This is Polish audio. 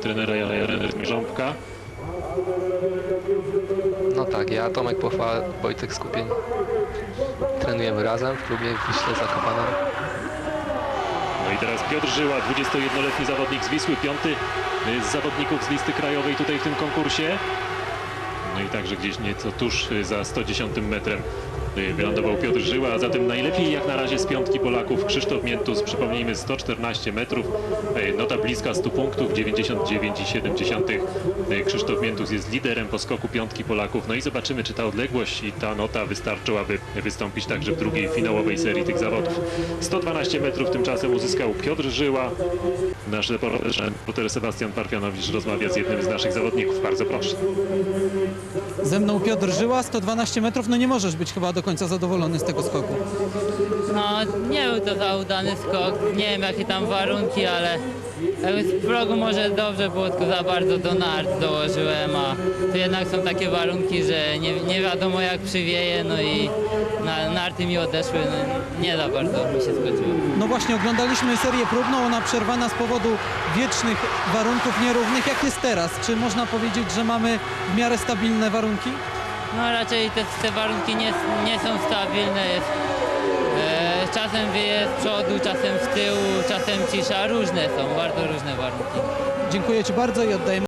trenera Jana Rząbka. No tak, ja, Tomek Pochwała, Wojtek Skupień. Trenujemy razem w klubie w Wiśle Zakopane. No i teraz Piotr Żyła, 21-letni zawodnik z Wisły, piąty z zawodników z listy krajowej tutaj w tym konkursie. No i także gdzieś nieco tuż za 110 metrem y, wylądował Piotr Żyła, a zatem najlepiej jak na razie z piątki Polaków Krzysztof Miętus, przypomnijmy 114 metrów, y, nota bliska 100 punktów, 99,7. Y, Krzysztof Miętus jest liderem po skoku piątki Polaków, no i zobaczymy czy ta odległość i ta nota wystarczą, aby wystąpić także w drugiej finałowej serii tych zawodów. 112 metrów tymczasem uzyskał Piotr Żyła. Nasz reporter Sebastian Parfianowicz rozmawia z jednym z naszych zawodników. Bardzo proszę. Ze mną Piotr Żyła, 112 metrów. No nie możesz być chyba do końca zadowolony z tego skoku. No, nie był to za udany skok. Nie wiem jakie tam warunki, ale z progu może dobrze było, tylko za bardzo do nart dołożyłem, a tu jednak są takie warunki, że nie, nie wiadomo jak przywieje, no i na, narty mi odeszły, no, nie za bardzo mi się skoczyło. No właśnie, oglądaliśmy serię próbną, ona przerwana z powodu wiecznych warunków nierównych. Jak jest teraz? Czy można powiedzieć, że mamy w miarę stabilne warunki? No raczej te, te warunki nie, nie są stabilne, jest, e, czasem wieje z przodu, czasem czasem cisza, różne są, bardzo różne warunki. Dziękuję Ci bardzo i oddajemy